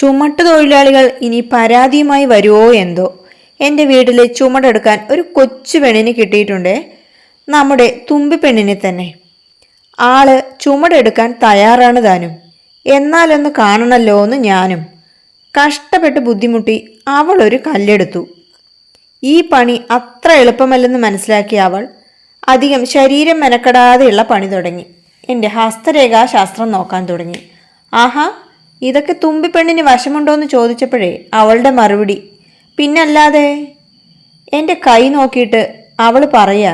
ചുമട്ട് തൊഴിലാളികൾ ഇനി പരാതിയുമായി വരുമോ എന്തോ? എന്റെ വീട്ടിൽ ചുമടെടുക്കാൻ ഒരു കൊച്ചു പെണ്ണിന് കിട്ടിയിട്ടുണ്ട്. നമ്മുടെ തുമ്പി പെണ്ണിനെ തന്നെ. ആൾ ചുമടെടുക്കാൻ തയ്യാറാണ് താനും. എന്നാലൊന്ന് കാണണല്ലോ എന്ന് ഞാനും. കഷ്ടപ്പെട്ട് ബുദ്ധിമുട്ടി അവൾ ഒരു കല്ലെടുത്തു. ഈ പണി അത്ര എളുപ്പമല്ലെന്ന് മനസ്സിലാക്കിയ അവൾ അധികം ശരീരം മെനക്കെടാതെയുള്ള പണി തുടങ്ങി. എന്റെ ഹസ്തരേഖാശാസ്ത്രം നോക്കാൻ തുടങ്ങി. ആഹാ ഇതൊക്കെ തുമ്പിപ്പെണ്ണിന് വശമുണ്ടോയെന്ന് ചോദിച്ചപ്പോഴേ അവളുടെ മറുപടി പിന്നല്ലാതെ. എന്റെ കൈ നോക്കിയിട്ട് അവൾ പറയാ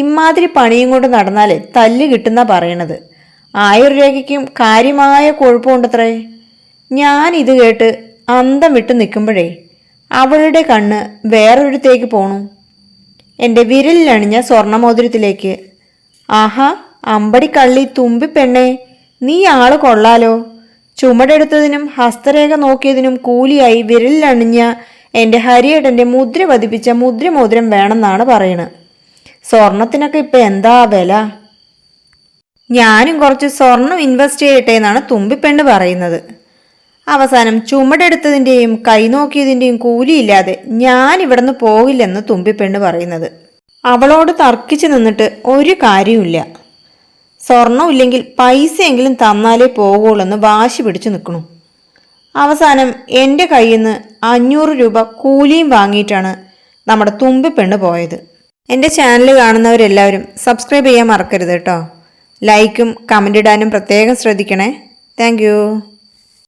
ഇമാതിരി പണിയും കൊണ്ട് നടന്നാലേ തല്ല് കിട്ടുന്ന പറയണത്. ആയുർരേഖയ്ക്കും കാര്യമായ കുഴപ്പമുണ്ടത്രേ. ഞാൻ ഇത് കേട്ട് അന്തം വിട്ട് നിൽക്കുമ്പോഴേ അവളുടെ കണ്ണ് വേറൊരിടത്തേക്ക് പോണു. എന്റെ വിരലിലണിഞ്ഞ സ്വർണമോതിരത്തിലേക്ക് ആഹാ അമ്പടി കള്ളി തുമ്പി പെണ്ണേ നീ ആൾ കൊള്ളാലോ. ചുമടെടുത്തതിനും ഹസ്തരേഖ നോക്കിയതിനും കൂലിയായി വിരലിലണിഞ്ഞ എന്റെ ഹരിയേട്ടന്റെ മുദ്ര പതിപ്പിച്ച മുദ്രമോതിരം വേണമെന്നാണ് പറയണത് സ്വർണത്തിനൊക്കെ ഇപ്പം എന്താ വില? ഞാനും കുറച്ച് സ്വർണം ഇൻവെസ്റ്റ് ചെയ്യട്ടെ എന്നാണ് തുമ്പിപ്പെണ്ണ് പറയുന്നത്. അവസാനം ചുമടെടുത്തതിന്റെയും കൈ നോക്കിയതിന്റെയും കൂലിയില്ലാതെ ഞാൻ ഇവിടുന്ന് പോകില്ലെന്ന് തുമ്പിപ്പെണ്ണ് പറയുന്നത്. അവളോട് തർക്കിച്ചു നിന്നിട്ട് ഒരു കാര്യമില്ല സ്വർണം ഇല്ലെങ്കിൽ പൈസയെങ്കിലും തന്നാലേ പോകുള്ളൂ വാശി പിടിച്ചു നിൽക്കണു. അവസാനം എന്റെ കയ്യിൽ നിന്ന് അഞ്ഞൂറ് രൂപ കൂലിയും വാങ്ങിയിട്ടാണ് നമ്മുടെ തുമ്പി പെണ്ണ് പോയത്. എന്റെ ചാനൽ കാണുന്നവരെല്ലാവരും സബ്സ്ക്രൈബ് ചെയ്യാൻ മറക്കരുത് കേട്ടോ. ലൈക്കും കമന്റ് ഇടാനും പ്രത്യേകം ശ്രദ്ധിക്കണേ. താങ്ക്